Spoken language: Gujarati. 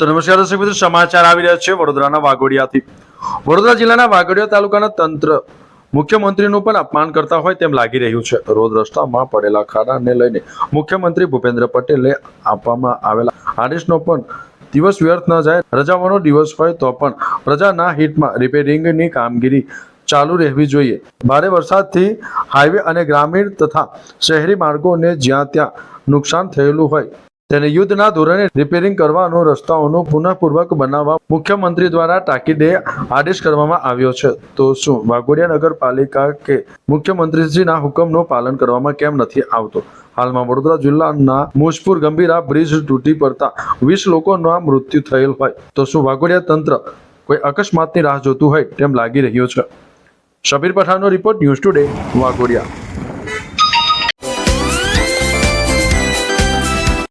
તો નમસ્કાર દર્શક મિત્રો, સમાચાર આવી રહ્યા છે વડોદરાના વાઘોડિયાથી. વડોદરા જિલ્લાના વાઘોડિયા તાલુકાના તંત્ર મુખ્યમંત્રીનું પણ અપમાન કરતા હોય તેમ લાગી રહ્યું છે. રોડ રસ્તામાં પડેલા ખાડાને લઈને મુખ્યમંત્રી ભૂપેન્દ્ર પટેલે આપવામાં આવેલા આદેશનો પણ દિવસ વ્યર્થ ન જાય, રજાઓનો દિવસ હોય તો પણ પ્રજાના હિતમાં રિપેરિંગની કામગીરી ચાલુ રહેવી જોઈએ. ભારે વરસાદથી હાઈવે અને ગ્રામીણ તથા શહેરી માર્ગોને જ્યાં ત્યાં નુકસાન થયેલું હોય તેને યુદ્ધના ધોરણે રિપેરિંગ કરવાનો રસ્તાઓનું પુનઃપૂર્વક બનાવવા મુખ્યમંત્રી દ્વારા તાકીદે આદેશ કરવામાં આવ્યો છે. તો શું વાઘોડિયા નગરપાલિકા કે મુખ્યમંત્રીશ્રીના હુકમનું પાલન કરવામાં કેમ નથી આવતો? હાલમાં વડોદરા જિલ્લાના મોજપુર ગંભીરા બ્રિજ તૂટી પડતા વીસ લોકોના મૃત્યુ થયેલ હોય. તો શું વાઘોડિયા તંત્ર કોઈ અકસ્માતની રાહ જોતું હોય તેમ લાગી રહ્યું છે? શબીર પઠાણનો રિપોર્ટ ન્યૂઝ ટુડે, વાઘોડિયા.